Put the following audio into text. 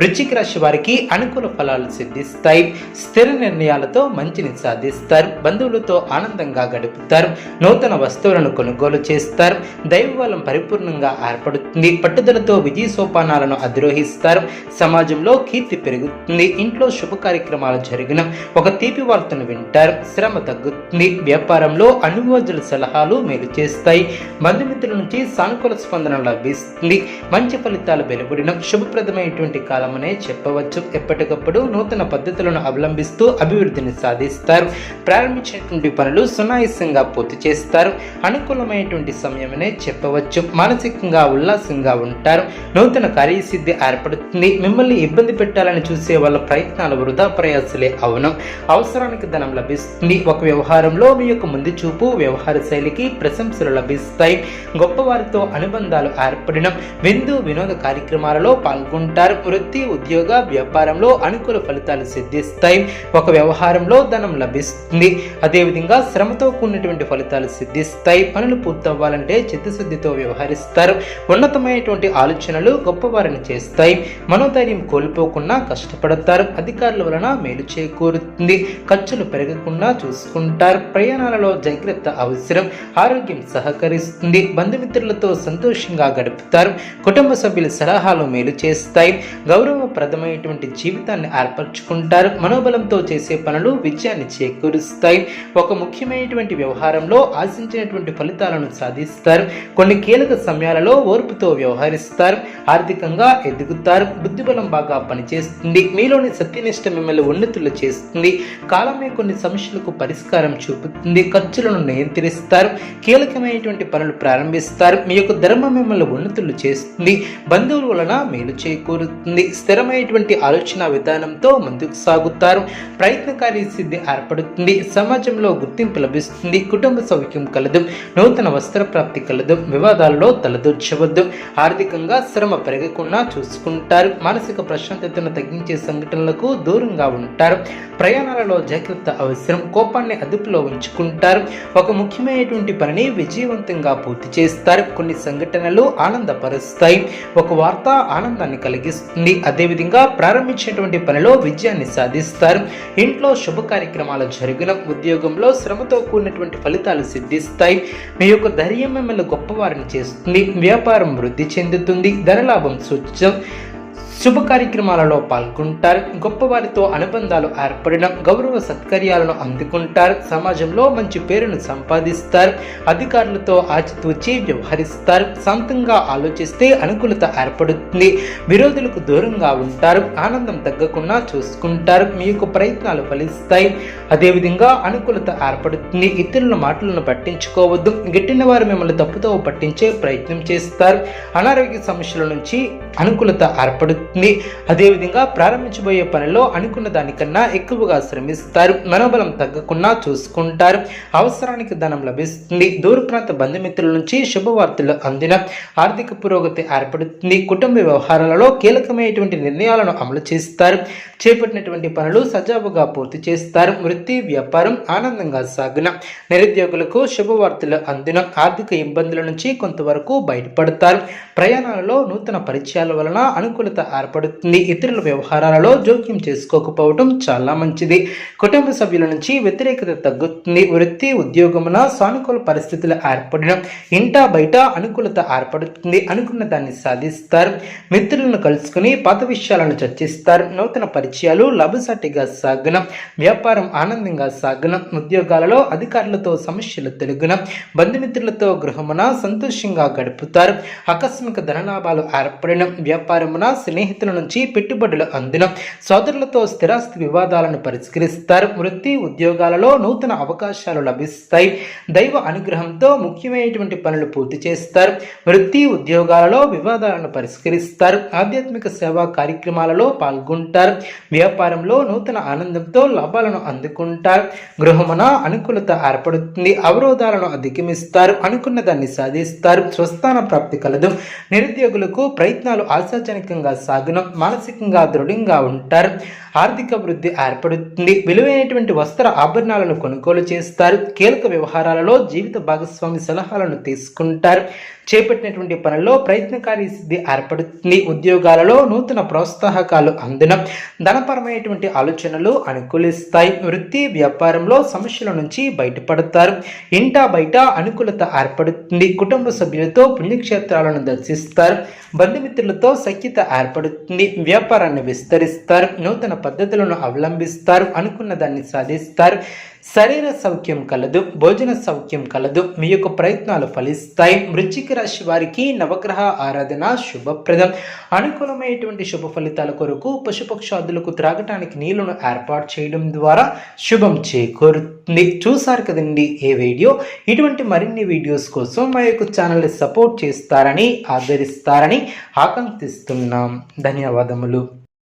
వృశ్చిక రాశి వారికి అనుకూల ఫలాలు సిద్ధిస్తాయి. స్థిర నిర్ణయాలతో మంచిని సాధిస్తారు. బంధువులతో ఆనందంగా గడుపుతారు. నూతన వస్తువులను కొనుగోలు చేస్తారు. దైవబలం పరిపూర్ణంగా ఏర్పడుతుంది. పట్టుదలతో విజయ సోపానాలను అధిరోహిస్తారు. సమాజంలో కీర్తి పెరుగుతుంది. ఇంట్లో శుభ కార్యక్రమాలు జరిగిన ఒక తీపి వార్తను వింటారు. శ్రమ తగ్గుతుంది. వ్యాపారంలో అనుభవజుల సలహాలు మేలు చేస్తాయి. బంధుమిత్రుల నుంచి సానుకూల స్పందన లభిస్తుంది. మంచి ఫలితాలు వెలువడిన శుభప్రదమైనటువంటి కాలమనే చెప్పవచ్చు. ఎప్పటికప్పుడు నూతన పద్ధతులను అవలంబిస్తూ అభివృద్ధిని సాధిస్తారు. ప్రారంభించినటువంటి పనులు సునాయాసంగా పూర్తి చేస్తారు. అనుకూలమైనటువంటి సమయమనే చెప్పవచ్చు. మానసికంగా ఉల్లాసంగా ఉంటారు. నూతన కార్యసిద్ధి ఏర్పడుతుంది. మిమ్మల్ని ఇబ్బంది పెట్టాలని చూసే వాళ్ళ ప్రయత్నాలు వృధా ప్రయాసలే అవును. అవసరానికి ధనం లభిస్తుంది. ఒక వ్యవహారంలో మీ యొక్క ముందు చూపు వ్యవహార శైలికి ప్రశంసలు లభిస్తాయి. గొప్పవారితో అనుబంధాలు ఏర్పడిన విందు వినోద కార్యక్రమాలలో పాల్గొంటారు. వృత్తి ఉద్యోగ వ్యాపారంలో అనుకూల ఫలితాలు సిద్ధిస్తాయి. ఒక వ్యవహారంలో ధనం లభిస్తుంది. అదేవిధంగా శ్రమతో కూడినటువంటి ఫలితాలు సిద్ధిస్తాయి. పనులు పూర్తవ్వాలంటే చిత్తశుద్ధితో వ్యవహరిస్తారు. ఉన్నతమైనటువంటి ఆలోచనలు గొప్పవారిని చేస్తాయి. మనోధైర్యం కోల్పోకుండా కష్టపడతారు. అధికారుల వలన మేలు చేకూరుతుంది. ఖర్చులు పెరగకుండా చూసుకుంటారు. ప్రయాణాలలో జాగ్రత్త అవసరం. ఆరోగ్యం సహకరిస్తుంది. బంధుమిత్రులతో సంతోషంగా గడుపుతారు. కుటుంబ సభ్యుల సలహాలు మేలు చేస్తాయి. గౌరవప్రదమైనటువంటి జీవితాన్ని ఏర్పరచుకుంటారు. మనోబలంతో చేసే పనులు విజయాన్ని చేకూరుస్తాయి. ఒక ముఖ్యమైనటువంటి వ్యవహారంలో ఆశించినటువంటి ఫలితాలను సాధిస్తారు. కొన్ని కీలక సమయాలలో ఓర్పుతో వ్యవహరిస్తారు. ఆర్థికంగా ఎదుగుతారు. బుద్ధిబలం బాగా పనిచేస్తుంది. మీలోని సత్యనిష్ట మిమ్మల్ని ఉన్నతులు చేస్తుంది. కాలమే కొన్ని సమస్యలకు పరిష్కారం చూపుతుంది. ఖర్చులను నియంత్రిస్తారు. కీలకమైనటువంటి పనులు ప్రారంభిస్తారు. మీ యొక్క ధర్మం మిమ్మల్ని ఉన్నతులు చేస్తుంది. బంధువుల వలన మేలు చేకూరుతుంది. స్థిరమైనటువంటి ఆలోచన విధానంతో ముందుకు సాగుతారు. ప్రయత్నకారి సిద్ధి ఏర్పడుతుంది. సమాజంలో గుర్తింపు లభిస్తుంది. కుటుంబ సౌఖ్యం కలదు. నూతన వస్త్ర ప్రాప్తి కలదు. వివాదాలలో తలదూర్చవద్దు. ఆర్థికంగా శ్రమ పెరగకుండా చూసుకుంటారు. మానసిక ప్రశాంతతను తగ్గించే సంఘటనలకు దూరంగా ఉంటారు. ప్రయాణాలలో జాగ్రత్త అవసరం. కోపాన్ని అదుపులో ఉంచుకుంటారు. ఒక ముఖ్యమైనటువంటి పనిని విజయవంతంగా పూర్తి చేస్తారు. కొన్ని సంఘటనలు ఆనందపరుస్తాయి. ఒక వార్త ఆనందాన్ని కలిగిస్తుంది. అదేవిధంగా ప్రారంభించినటువంటి పనిలో విజయాన్ని సాధిస్తారు. ఇంట్లో శుభ కార్యక్రమాలు జరిగిన ఉద్యోగంలో శ్రమతో కూడినటువంటి ఫలితాలు సిద్ధిస్తాయి. మీ యొక్క ధైర్యం మిమ్మల్ని గొప్పవారిని చేస్తుంది. వ్యాపారం వృద్ధి చెందుతుంది. ధనలాభం సూచం. శుభ కార్యక్రమాలలో పాల్గొంటారు. గొప్పవారితో అనుబంధాలు ఏర్పడిన గౌరవ సత్కర్యాలను అందుకుంటారు. సమాజంలో మంచి పేరును సంపాదిస్తారు. అధికారులతో ఆచితూచి వ్యవహరిస్తారు. శాంతంగా ఆలోచిస్తే అనుకూలత ఏర్పడుతుంది. విరోధులకు దూరంగా ఉంటారు. ఆనందం తగ్గకుండా చూసుకుంటారు. మీ యొక్క ప్రయత్నాలు ఫలిస్తాయి. అదేవిధంగా అనుకూలత ఏర్పడుతుంది. ఇతరుల మాటలను పట్టించుకోవద్దు. గిట్టిన వారు మిమ్మల్ని తప్పుతో పట్టించే ప్రయత్నం చేస్తారు. అనారోగ్య సమస్యల నుంచి అనుకూలత ఏర్పడుతుంది. ఉంటుంది అదేవిధంగా ప్రారంభించబోయే పనిలో అనుకున్న దానికన్నా ఎక్కువగా శ్రమిస్తారు. మనోబలం తగ్గకుండా చూసుకుంటారు. అవసరానికి ధనం లభిస్తుంది. దూర ప్రాంత బంధుమిత్రుల నుంచి శుభవార్తలు అందిన ఆర్థిక పురోగతి ఏర్పడుతుంది. కుటుంబ వ్యవహారాలలో కీలకమైనటువంటి నిర్ణయాలను అమలు చేస్తారు. చేపట్టినటువంటి పనులు సజావుగా పూర్తి చేస్తారు. వృత్తి వ్యాపారం ఆనందంగా సాగిన నిరుద్యోగులకు శుభవార్తలు అందిన ఆర్థిక ఇబ్బందుల నుంచి కొంతవరకు బయటపడతారు. ప్రయాణాలలో నూతన పరిచయాల వలన అనుకూలత ఏర్పడుతుంది. ఇతరుల వ్యవహారాలలో జోక్యం చేసుకోకపోవడం చాలా మంచిది. కుటుంబ సభ్యుల నుంచి వ్యతిరేకత తగ్గుతుంది. వృత్తి ఉద్యోగమున సానుకూల పరిస్థితులు ఏర్పడిన ఇంటా బయట అనుకూలత ఏర్పడుతుంది. అనుకున్న దాన్ని సాధిస్తారు. మిత్రులను కలుసుకుని పాత విషయాలను చర్చిస్తారు. నూతన పరిచయాలు లభసాటిగా సాగన వ్యాపారం ఆనందంగా సాగన ఉద్యోగాలలో అధికారులతో సమస్యలు తెలుగున బంధుమిత్రులతో గృహమున సంతోషంగా గడుపుతారు. ఆకస్మిక ధనలాభాలు ఏర్పడిన వ్యాపారమున స్నేహ స్నేహితుల నుంచి పెట్టుబడులు అందిన సోదరులతో స్థిరాస్తి వివాదాలను పరిష్కరిస్తారు. వృత్తి ఉద్యోగాలలో నూతన అవకాశాలు లభిస్తాయి. దైవ అనుగ్రహంతో ముఖ్యమైనటువంటి పనులు పూర్తి చేస్తారు. వృత్తి ఉద్యోగాలలో వివాదాలను పరిష్కరిస్తారు. ఆధ్యాత్మిక సేవా కార్యక్రమాలలో పాల్గొంటారు. వ్యాపారంలో నూతన ఆనందంతో లాభాలను అందుకుంటారు. గృహమున అనుకూలత ఏర్పడుతుంది. అవరోధాలను అధిగమిస్తారు. అనుకున్న దాన్ని సాధిస్తారు. స్వస్థాన ప్రాప్తి కలదు. నిరుద్యోగులకు ప్రయత్నాలు ఆశాజనకంగా సాగును మానసికంగా దృఢంగా ఉంటారు. ఆర్థిక వృద్ధి ఏర్పడుతుంది. విలువైనటువంటి వస్త్ర ఆభరణాలను కొనుగోలు చేస్తారు. కీలక వ్యవహారాలలో జీవిత భాగస్వామి సలహాలను తీసుకుంటారు. చేపట్టినటువంటి పనుల్లో ప్రయత్నకారి సిద్ధి ఏర్పడుతుంది. ఉద్యోగాలలో నూతన ప్రోత్సాహకాలు అందున ధనపరమైనటువంటి ఆలోచనలు అనుకూలిస్తాయి. వృత్తి వ్యాపారంలో సమస్యల నుంచి బయటపడతారు. ఇంటా బయట అనుకూలత ఏర్పడుతుంది. కుటుంబ సభ్యులతో పుణ్యక్షేత్రాలను దర్శిస్తారు. బంధుమిత్రులతో సఖ్యత ఏర్పడుతుంది. వ్యాపారాన్ని విస్తరిస్తారు. నూతన పద్ధతులను అవలంబిస్తారు అనుకున్న దాన్ని సాధిస్తారు. శరీర సౌఖ్యం కలదు భోజన సౌఖ్యం కలదు మీ యొక్క ప్రయత్నాలు ఫలిస్తాయి. వృశ్చిక రాశి వారికి నవగ్రహ ఆరాధన శుభప్రదం. అనుకూలమైనటువంటి శుభ ఫలితాల కొరకు పశుపక్షాదులకు త్రాగటానికి నీళ్ళను ఏర్పాటు చేయడం ద్వారా శుభం చేకూరుతుంది. చూసారు కదండి ఏ వీడియో? ఇటువంటి మరిన్ని వీడియోస్ కోసం మా యొక్క ఛానల్ని సపోర్ట్ చేస్తారని ఆదరిస్తారని ఆకాంక్షిస్తున్నాం. ధన్యవాదములు.